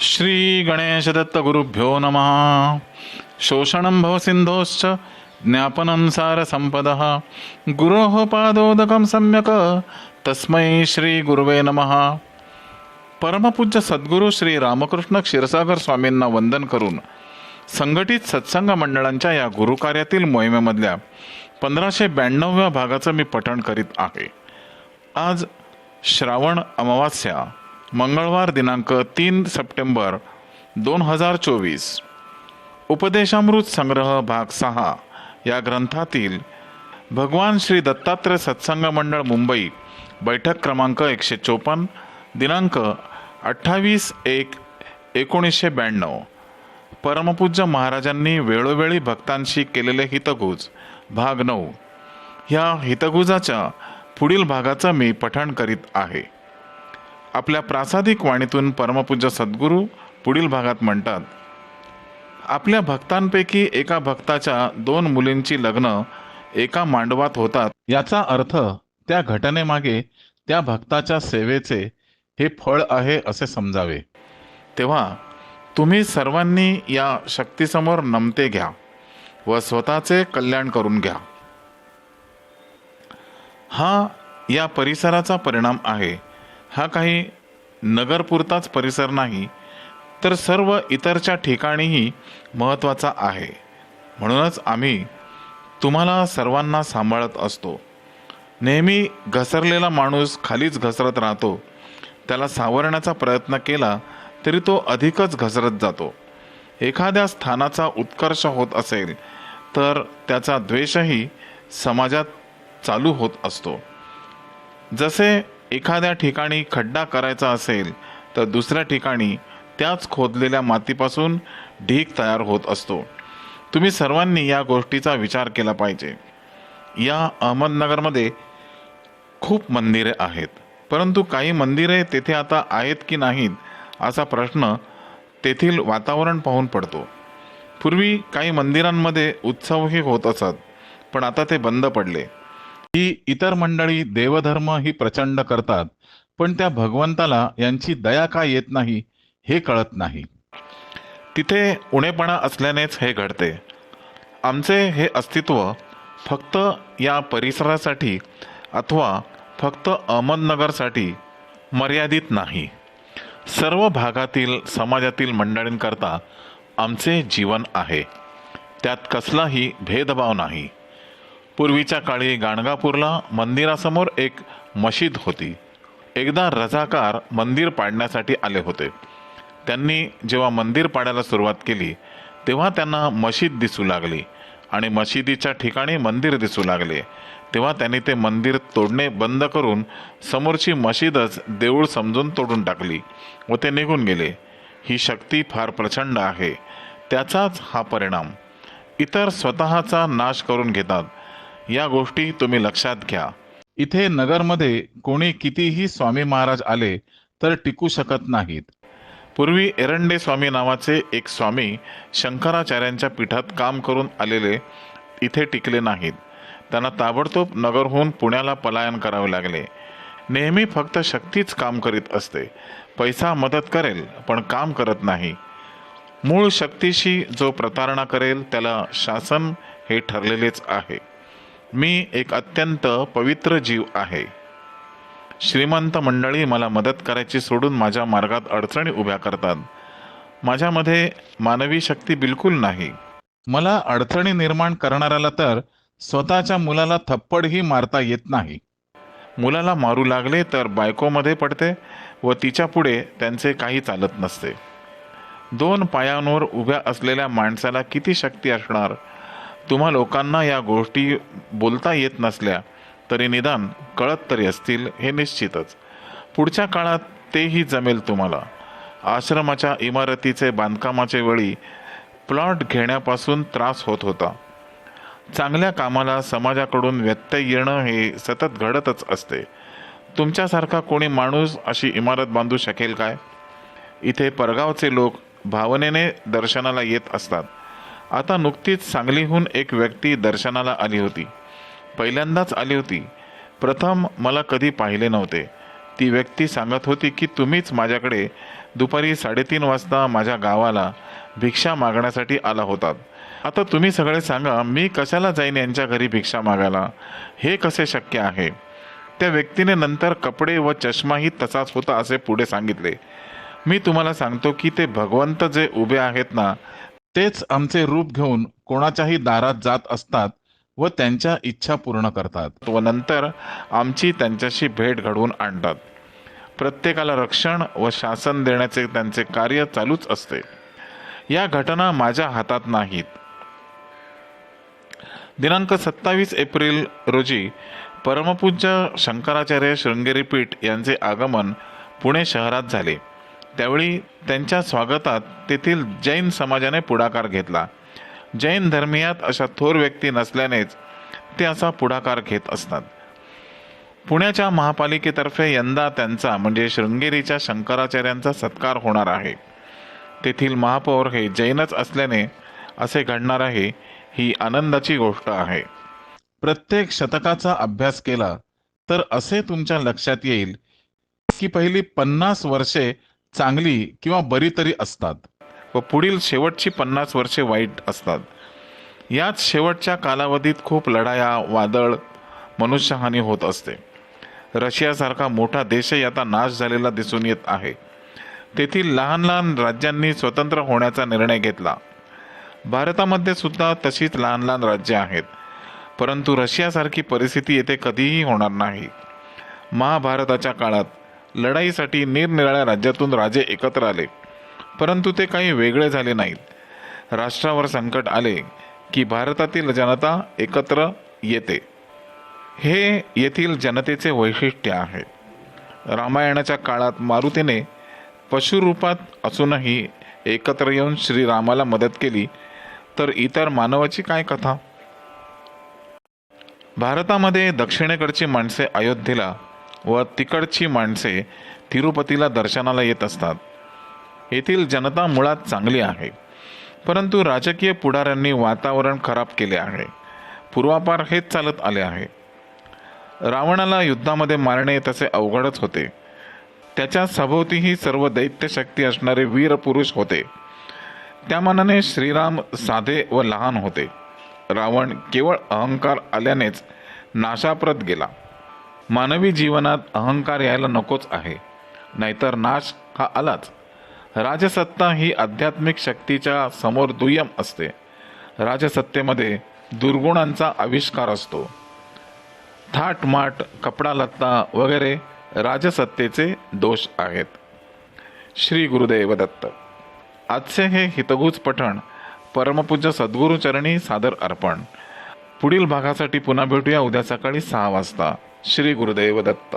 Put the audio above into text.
श्री गणेशदत्तगुरुभ्यो नमः। शोषणं भवसिन्धोश्च ज्ञापनं सारसम्पदः गुरोः पादोदकं सम्यक् तस्मै श्रीगुरुवे नमः। परमपूज्य सद्गुरू श्री रामकृष्ण क्षीरसागर स्वामींना वंदन करून संघटित सत्संग मंडळांच्या या गुरुकार्यातील मोहिमेमधल्या पंधराशे ब्याण्णव्या भागाचं मी पठण करीत आहे. आज श्रावण अमावास्या मंगळवार दिनांक तीन सप्टेंबर दोन हजार चोवीस. उपदेशामृत संग्रह भाग सहा या ग्रंथातील भगवान श्री दत्तात्रय सत्संग मंडळ मुंबई बैठक क्रमांक एकशे चोपन्न दिनांक अठ्ठावीस एक एकोणीसशे ब्याण्णव. परमपूज्य महाराजांनी वेळोवेळी भक्तांशी केलेले हितगुज भाग नऊ. ह्या हितगुजाच्या पुढील भागाचं मी पठण करीत आहे. आपल्या प्रासादिक वाणीतून परमपूज्य सद्गुरू पुढील भागात म्हणतात आपल्या भक्तांपैकी एका भक्ताच्या दोन मुलींची लग्न एका मांडवात होतात. याचा अर्थ त्या घटनेमागे त्या भक्ताच्या सेवेचे हे फळ आहे असे समजावे. तेव्हा तुम्ही सर्वांनी या शक्तीसमोर नमते घ्या व स्वतःचे कल्याण करून घ्या. हा या परिसराचा परिणाम आहे. हा काही नगरपुरताच परिसर नाही तर सर्व इतरच्या ठिकाणीही महत्त्वाचा आहे. म्हणूनच आम्ही तुम्हाला सर्वांना सांभाळत असतो. नेहमी घसरलेला माणूस खालीच घसरत राहतो. त्याला सावरण्याचा प्रयत्न केला तरी तो अधिकच घसरत जातो. एखाद्या स्थानाचा उत्कर्ष होत असेल तर त्याचा द्वेषही समाजात चालू होत असतो. जसे एखाद्या ठिकाणी खड्डा करायचा असेल तर दुसऱ्या ठिकाणी त्याच खोदलेल्या मातीपासून ढीक तयार होत असतो. तुम्ही सर्वांनी या गोष्टीचा विचार केला पाहिजे. या अहमदनगरमध्ये खूप मंदिरे आहेत परंतु काही मंदिरे तेथे आता आहेत की नाहीत असा प्रश्न तेथील वातावरण पाहून पडतो. पूर्वी काही मंदिरांमध्ये उत्सवही होत असत पण आता ते बंद पडले. ही इतर मंडळी देवधर्म ही प्रचंड करतात पण त्या भगवंताला यांची दया का येत नाही हे कळत नाही. तिथे उणेपणा असल्यानेच हे घडते. आमचे हे अस्तित्व फक्त या परिसरासाठी अथवा फक्त अहमदनगरसाठी मर्यादित नाही. सर्व भागातील समाजातील मंडळींकरता आमचे जीवन आहे. त्यात कसलाही भेदभाव नाही. पूर्वीच्या काळी गाणगापूरला मंदिरासमोर एक मशीद होती. एकदा रजाकार मंदिर पाडण्यासाठी आले होते. त्यांनी जेव्हा मंदिर पाडायला सुरुवात केली तेव्हा त्यांना मशीद दिसू लागली आणि मशिदीच्या ठिकाणी मंदिर दिसू लागले. तेव्हा त्यांनी ते मंदिर तोडणे बंद करून समोरची मशीदच देऊळ समजून तोडून टाकली व ते निघून गेले. ही शक्ती फार प्रचंड आहे. त्याचाच हा परिणाम. इतर स्वतःचा नाश करून घेतात. या गोष्टी तुम्ही लक्षात घ्या. इथे नगरमध्ये कोणी कितीही स्वामी महाराज आले तर टिकू शकत नाहीत. पूर्वी एरंडे स्वामी नावाचे एक स्वामी शंकराचार्यांच्या पीठात काम करून आलेले इथे टिकले नाहीत. त्यांना ताबडतोब नगरहून पुण्याला पलायन करावे लागले. नेहमी फक्त शक्तीच काम करीत असते. पैसा मदत करेल पण काम करत नाही. मूळ शक्तीशी जो प्रतारणा करेल त्याला शासन हे ठरलेलेच आहे. मी एक अत्यंत पवित्र जीव आहे. श्रीमंत मंडळी मला मदत करायची सोडून माझ्या मार्गात अडचणी उभ्या करतात. माझ्यामध्ये मानवी शक्ती बिलकुल नाही. मला अडचणी निर्माण करणाऱ्याला तर स्वतःच्या मुलाला थप्पडही मारता येत नाही. मुलाला मारू लागले तर बायकोमध्ये पडते व तिच्या पुढे त्यांचे काही चालत नसते. दोन पायांवर उभ्या असलेल्या माणसाला किती शक्ती असणार? तुम्हा लोकांना या गोष्टी बोलता येत नसल्या तरी निदान कळत तरी असतील हे निश्चितच. पुढच्या काळात तेही जमेल तुम्हाला. आश्रमाच्या इमारतीचे बांधकामाचे वेळी प्लॉट घेण्यापासून त्रास होत होता. चांगल्या कामाला समाजाकडून व्यत्यय येणं हे सतत घडतच असते. तुमच्यासारखा कोणी माणूस अशी इमारत बांधू शकेल काय? इथे परगावचे लोक भावनेने दर्शनाला येत असतात. आता नुकतीच सांगलीहून एक व्यक्ती दर्शनाला आली होती. पहिल्यांदाच आली होती. प्रथम मला कधी पाहिले नव्हते. ती व्यक्ती सांगत होती की तुम्हीच माझ्याकडे दुपारी साडेतीन वाजता माझ्या गावाला भिक्षा मागण्यासाठी आला होतात. आता तुम्ही सगळे सांगा मी कशाला जाईन यांच्या घरी भिक्षा मागायला? हे कसे शक्य आहे? त्या व्यक्तीने नंतर कपडे व चष्माही तसाच होता असे पुढे सांगितले. मी तुम्हाला सांगतो की ते भगवंत जे उभे आहेत ना तेच आमचे रूप घेऊन कोणाच्याही दारात जात असतात व त्यांच्या इच्छा पूर्ण करतात. व नंतर आमची त्यांच्याशी भेट घडवून आणतात. प्रत्येकाला रक्षण व शासन देण्याचे त्यांचे कार्य चालूच असते. या घटना माझ्या हातात नाहीत. दिनांक सत्तावीस एप्रिल रोजी परमपूज्य शंकराचार्य शृंगेरी पीठ यांचे आगमन पुणे शहरात झाले. त्यावेळी त्यांच्या स्वागतात तेथील जैन समाजाने पुढाकार घेतला. जैन धर्मियात अशा थोर व्यक्ती नसल्यानेच ते असा पुढाकार घेत असतात. पुण्याच्या महापालिकेतर्फे यंदा त्यांचा म्हणजे शृंगेरीच्या शंकराचार्यांचा सत्कार होणार आहे. तेथील महापौर हे जैनच असल्याने असे घडणार आहे ही आनंदाची गोष्ट आहे. प्रत्येक शतकाचा अभ्यास केला तर असे तुमच्या लक्षात येईल की पहिली पन्नास वर्षे चांगली किंवा बरी तरी असतात. व पुढील शेवटची पन्नास वर्षे वाईट असतात. याच शेवटच्या कालावधीत खूप लढाया वादळ मनुष्यहानी होत असते. रशियासारखा मोठा देशही आता नाश झालेला दिसून येत आहे. तेथील लहान लहान राज्यांनी स्वतंत्र होण्याचा निर्णय घेतला. भारतामध्ये सुद्धा तशीच लहान लहान राज्ये आहेत. परंतु रशियासारखी परिस्थिती येथे कधीही होणार नाही. महाभारताच्या काळात लढाईसाठी निरनिराळ्या राज्यातून राजे एकत्र आले. परंतु ते काही वेगळे झाले नाहीत. राष्ट्रावर संकट आले की भारतातील जनता एकत्र येते. हे येथील जनतेचे वैशिष्ट्य आहे. रामायणाच्या काळात मारुतीने पशुरूपात असूनही एकत्र येऊन श्रीरामाला मदत केली तर इतर मानवाची काय कथा? भारतामध्ये दक्षिणेकडची माणसे अयोध्येला व तिकडची माणसे तिरुपतीला दर्शनाला येत असतात. येथील जनता मुळात चांगली आहे. परंतु राजकीय पुढाऱ्यांनी वातावरण खराब केले आहे. पूर्वापार हेच चालत आले आहे. रावणाला युद्धामध्ये मारणे तसे अवघडच होते. त्याच्या सभोवतीही सर्व दैत्यशक्ती असणारे वीर पुरुष होते. त्या मानाने श्रीराम साधे व लहान होते. रावण केवळ अहंकार आल्यानेच नाशाप्रत गेला. मानवी जीवनात अहंकार यायला नकोच आहे. नाहीतर नाश हा आलाच. राजसत्ता ही आध्यात्मिक शक्तीच्या समोर दुय्यम असते. राजसत्तेमध्ये दुर्गुणांचा आविष्कार असतो. थाटमाट कपडा लत्ता वगैरे राजसत्तेचे दोष आहेत. श्री गुरुदेव दत्त. आजचे हे हितगुज पठण परमपूज्य सद्गुरुचरणी सादर अर्पण. पुढील भागासाठी पुन्हा भेटूया उद्या सकाळी सहा वाजता. श्री गुरुदेव दत्त